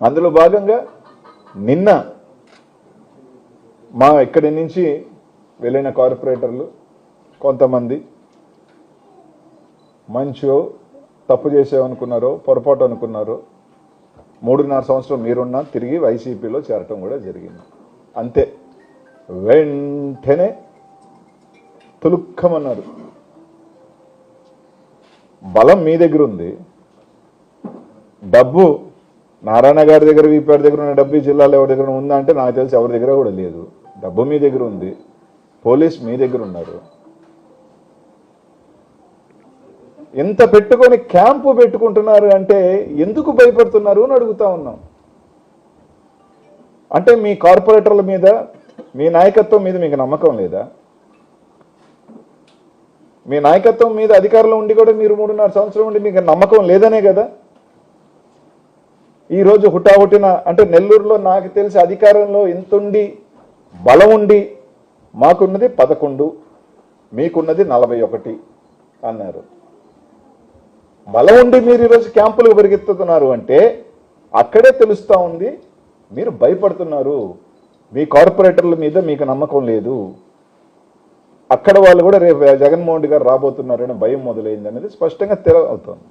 అందులో భాగంగా నిన్న మా ఇక్కడి నుంచి వెళ్ళిన కార్పొరేటర్లు కొంతమంది మంచో తప్పు చేసామనుకున్నారో పొరపాటు అనుకున్నారో మూడున్నర సంవత్సరం మీరున్నా తిరిగి వైసీపీలో చేరటం కూడా జరిగింది. అంతే. వెంటనే తులుక్కమన్నారు. బలం మీ దగ్గర ఉంది డబ్బు నారాయణ గారి దగ్గర వీపాడి దగ్గర ఉన్న డబ్బు జిల్లాలో ఎవరి దగ్గర ఉందా అంటే నాకు తెలిసి ఎవరి దగ్గర కూడా లేదు. డబ్బు మీ దగ్గర ఉంది. పోలీస్ మీ దగ్గర ఉన్నారు. ఎంత పెట్టుకొని క్యాంపు పెట్టుకుంటున్నారు అంటే ఎందుకు భయపడుతున్నారు అని అడుగుతా ఉన్నాం. అంటే మీ కార్పొరేటర్ల మీద మీ నాయకత్వం మీద మీకు నమ్మకం లేదా? మీ నాయకత్వం మీద అధికారంలో ఉండి కూడా మీరు మూడున్నర సంవత్సరం ఉండి మీకు నమ్మకం లేదనే కదా? ఈ రోజు హుటాహుటిన అంటే నెల్లూరులో నాకు తెలిసి అధికారంలో ఇంతుండి బలం ఉండి మాకున్నది పదకొండు మీకున్నది నలభై ఒకటి అన్నారు. బలం ఉండి మీరు ఈరోజు క్యాంపులకు పరిగెత్తుతున్నారు అంటే అక్కడే తెలుస్తూ ఉంది మీరు భయపడుతున్నారు మీ కార్పొరేటర్ల మీద మీకు నమ్మకం లేదు. అక్కడ వాళ్ళు కూడా రేపు జగన్మోహన్ రెడ్డి గారు రాబోతున్నారనే భయం మొదలైంది అనేది స్పష్టంగా తెలవుతోంది.